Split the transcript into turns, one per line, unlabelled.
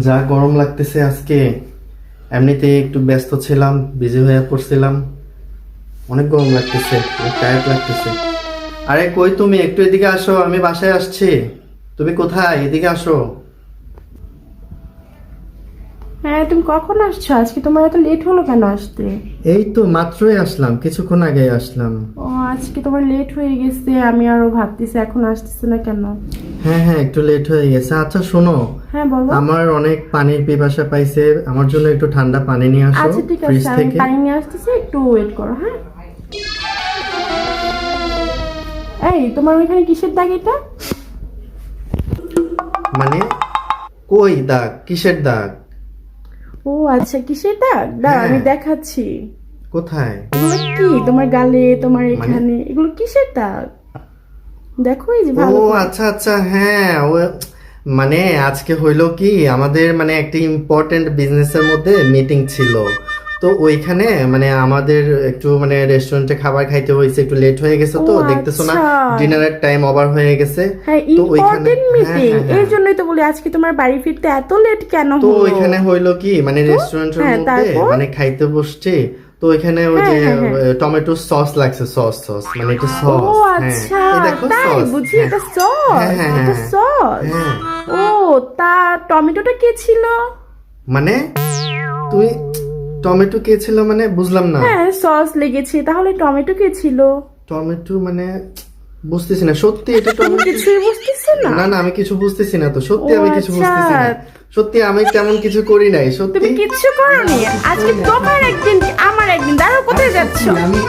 যা গরম লাগতেছে আজকে এমনিতে একটু ব্যস্ত ছিলাম বিজি হয়ে পড়ছিলাম। অনেক গরম লাগতেছে টায়ার্ড লাগতেছে। আরে কই তুমি? একটু এদিকে আসো, আমি বাসায় আসছি। তুমি কোথায়? এদিকে আসো।
হ্যাঁ তুমি কখন আসছো? আজকে তোমার এত লেট হলো কেন আসতে?
এই তো মাত্রই আসলাম কিছুক্ষণ আগে আসলাম।
ও আজকে তোমার লেট হয়ে গেছে আমি আরও ভাবতেছি এখন আসতেছে না কেন?
হ্যাঁ হ্যাঁ একটু লেট হয়ে গেছে। আচ্ছা শোনো
হ্যাঁ বলো।
আমার অনেক পানির পিপাসা পাইছে আমার জন্য একটু ঠান্ডা পানি নিয়ে আসো
আচ্ছা ঠিক
ফ্রিজ
আছে আমি
থেকে।
পানি নিয়ে আসতেছি একটু ওয়েট করো হ্যাঁ? এই তোমার ওইখানে কিসের দাগ এটা?
মানে? কই দাগ? কিসের দাগ?
ও আচ্ছা কি সেটা না আমি
হ্যাঁ।
দেখাচ্ছি
কোথায়
এগুলো কি তোমার গালে তোমার
মানে?
এখানে এগুলো কিসের দাগ দেখো এই যে
ও
ভালো করে।
আচ্ছা আচ্ছা হ্যাঁ ও মানে আজকে হইল কি আমাদের মানে একটা ইম্পর্টেন্ট বিজনেসের মধ্যে মিটিং ছিল তো ওইখানে মানে আমাদের একটু মানে রেস্টুরেন্টে খাবার খাইতে হয়েছে একটু লেট হয়ে গেছে তো দেখতেছো না। ডিনারের টাইম ওভার হয়ে গেছে
হ্যাঁ
তো ওইখানে- হ্যাঁ, হ্যাঁ, হ্যাঁ।
এই জন্যই তো বলি আজকে তোমার বাড়ি ফিরতে এত লেট কেন
তো
হলো
ওইখানে হইল কি মানে রেস্টুরেন্টের
হ্যাঁ,
মধ্যে? মানে খাইতে বসছে তো ওইখানে ওই
হ্যাঁ,
যে
হ্যাঁ, হ্যাঁ।
টমেটো সস লাগছে সস সস মানে এটা সস
ও আচ্ছা
এই দেখো সস
বুঝি
হ্যাঁ।
এটা সস
হ্যাঁ, হ্যাঁ,
এটা
হ্যাঁ।
সস
হ্যাঁ
ও তা টমেটোটা কে ছিল
মানে তুই টমেটো কে ছিল মানে বুঝলাম না।
হ্যাঁ সস লেগেছে তাহলে টমেটো কে ছিল?
টমেটো মানে বুঝতেছি না সত্যি এটা
তো
টমেটো
কিছুই বুঝতেছি না।
না না আমি কিছু বুঝতেছি না তো সত্যি আমি কিছু
আচ্ছা।
বুঝতেছি না। সত্যি আমি তেমন কিছু করি নাই সত্যি।
তুমি কিচ্ছু করনি? আজকে তোমার একদিন আমার একদিন দাঁড়াও কোথায় যাচ্ছ?
আমি